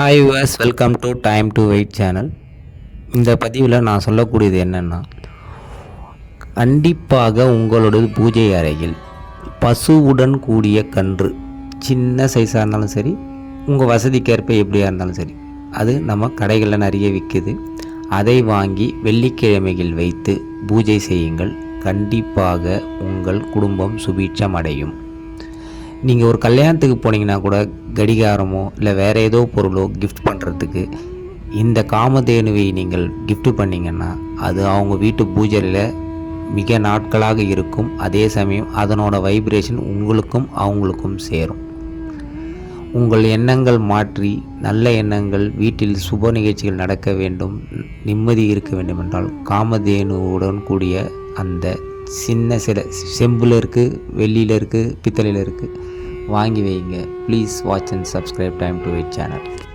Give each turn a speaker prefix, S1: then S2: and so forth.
S1: Hi US welcome to time to wait channel இந்த பதிவில் நான் சொல்லக்கூடியது என்னென்னா கண்டிப்பாக உங்களோட பூஜை அறையில் பசுவுடன் கூடிய கன்று சின்ன சைஸாக இருந்தாலும் சரி உங்கள் வசதிக்கேற்ப எப்படியாக இருந்தாலும் சரி அது நம்ம கடைகளில் நிறைய விற்குது அதை வாங்கி வெள்ளிக்கிழமையில் வைத்து பூஜை செய்யுங்கள். கண்டிப்பாக உங்கள் குடும்பம் சுபீட்சம் அடையும் நீங்கள் ஒரு கல்யாணத்துக்கு போனீங்கன்னா கூட கடிகாரமோ இல்லை வேறு ஏதோ பொருளோ கிஃப்ட் பண்ணுறதுக்கு இந்த காமதேனுவை நீங்கள் கிஃப்ட் பண்ணிங்கன்னா அது அவங்க வீட்டு பூஜையில் மிக நாட்களாக இருக்கும். அதே சமயம் அதனோட வைப்ரேஷன் உங்களுக்கும் அவங்களுக்கும் சேரும். உங்கள் எண்ணங்கள் மாற்றி நல்ல எண்ணங்கள் வீட்டில் சுப நிகழ்ச்சிகள் நடக்க வேண்டும். நிம்மதி இருக்க வேண்டும் என்றால் காமதேனுவுடன் கூடிய அந்த சின்ன சில செம்பில் இருக்குது வெள்ளியில் இருக்குது பித்தளையில் இருக்குது வாங்கி வைங்க. Please watch and subscribe time to wait channel